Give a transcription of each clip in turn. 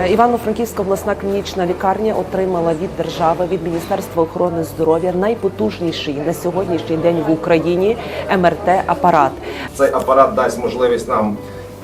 Е, Івано-Франківська обласна клінічна лікарня отримала від держави від Міністерства охорони здоров'я найпотужніший на сьогоднішній день в Україні МРТ-апарат. Цей апарат дасть можливість нам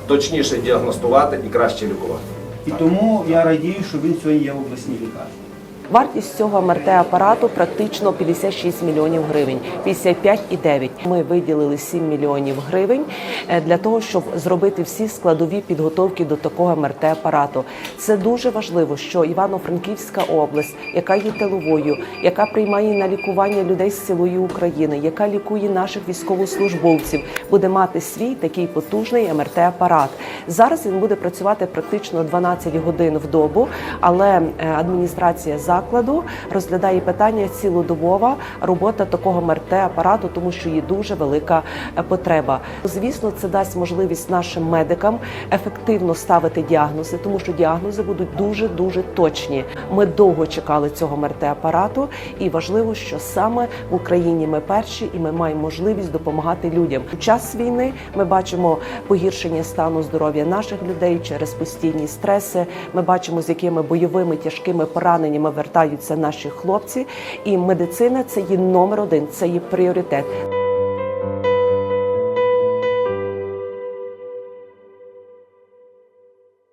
точніше діагностувати і краще лікувати. І тому я радію, що він сьогодні є в обласній лікарні. Вартість цього МРТ-апарату практично 56 мільйонів гривень, 55,9. Ми виділили 7 мільйонів гривень е, для того, щоб зробити всі складові підготовки до такого МРТ-апарату. Це дуже важливо, що Івано-Франківська область, яка є тиловою, яка приймає на лікування людей з цілої України, яка лікує наших військовослужбовців, буде мати свій такий потужний МРТ-апарат. Зараз він буде працювати практично 12 годин в добу, але е, адміністрація закладу розглядає питання цілодобова робота такого МРТ-апарату, тому що є дуже велика е, потреба. Звісно, це дасть можливість нашим медикам ефективно ставити діагнози, тому що діагнози будуть дуже дуже точні. Ми довго чекали цього МРТ-апарату, і важливо, що саме в Україні ми перші, і ми маємо можливість допомагати людям. У час війни ми бачимо погіршення стану здоров'я наших людей через постійні стреси. Ми бачимо, з якими бойовими тяжкими пораненнями вертаються наші хлопці. І медицина це є номер один, це є пріоритет.